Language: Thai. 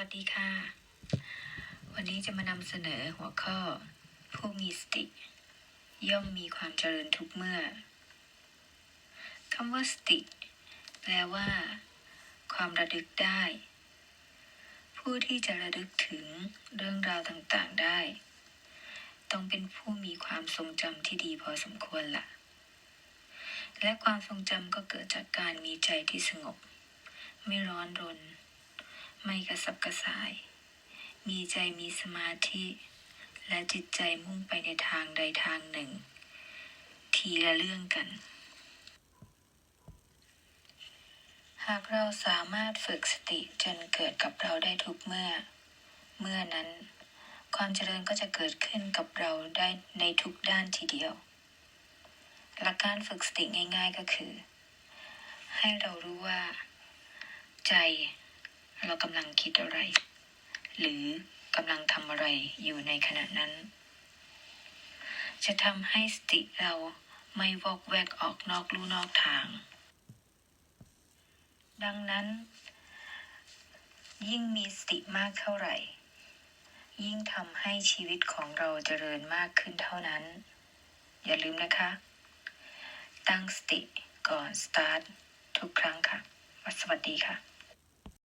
วัสดีค่ะ วันนี้จะมานำเสนอหัวข้อ ผู้มีสติ ย่อมมีความเจริญทุกเมื่อคำว่าสติ แปลว่า ความระลึกได้ ผู้ที่จะระลึกถึงเรื่องราวต่างๆได้ ต้องเป็นผู้มีความทรงจำที่ดีพอสมควรละ่ะ และความทรงจำก็เกิดจากการมีใจที่สงบ ไม่ร้อนรน ไม่กระสับกระส่าย มีใจมีสมาธิ และจิตใจมุ่งไปในทางใดทางหนึ่ง ทีละเรื่องกัน หากเราสามารถฝึกสติจนเกิดกับเราได้ทุกเมื่อ เมื่อนั้น ความเจริญก็จะเกิดขึ้นกับเราได้ในทุกด้านทีเดียว หลักการฝึกสติง่าย ๆก็คือ ให้เรารู้ว่า ใจ เรากำลังคิดอะไร หรือกำลังทำอะไรอยู่ในขณะนั้น จะทำให้สติเราไม่วอกแวกออกนอกลู่นอกทาง ดังนั้น ยิ่งมีสติมากเท่าไหร่ ยิ่งทำให้ชีวิตของเราเจริญมากขึ้นเท่านั้น อย่าลืมนะคะ ตั้งสติก่อนสตาร์ททุกครั้งค่ะ สวัสดีค่ะ